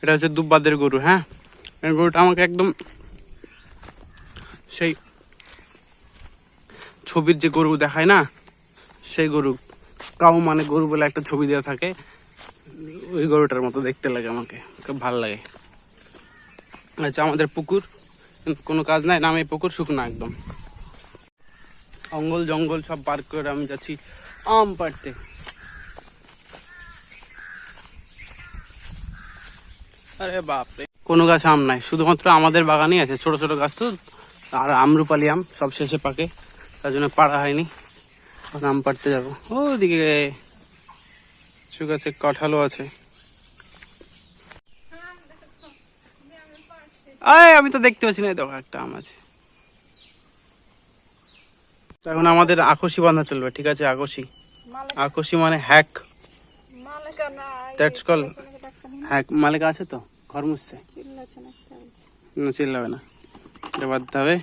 এটা হচ্ছে দুব্বাদের গরু হ্যাঁ? এই গরুটা আমাকে একদম সেই ছবির যে গরু দেখায় না, সেই গরু, কাউ মানে গরু বলে একটা ছবি দেওয়া থাকে, ওই গরুটার মতো দেখতে লাগে আমাকে, খুব ভালো লাগে। আচ্ছা আমাদের পুকুর, কোনো কাজ নাই, নামে পুকুর, শুকনো একদম। অঙ্গল জঙ্গল সব পার করে আমি যাচ্ছি আম পাড়তে। আরে বাপরে। কোনো গাছ আম নাই শুধুমাত্র আমাদের বাগানেই আছে ছোট ছোট গাছ তো আর আমরুপালি আম সব শেষে পাকে তার জন্য পাড়া হয়নি। এখন আম পাড়তে যাব। ওদিকে কিছু গাছে কাঁঠালও আছে। আয় আমি তো দেখতে পাচ্ছি না এই দেখো একটা আম আছে। এখন আমাদের আকশি বাঁধা চলবে ঠিক আছে আকশি। আকশি মানে হ্যাক। দ্যাটস কল হ্যাক মালিক আছে তো? ঘর মুসছে চিল্লাছে না চিল্লাবে না। এটা বাঁধতে হবে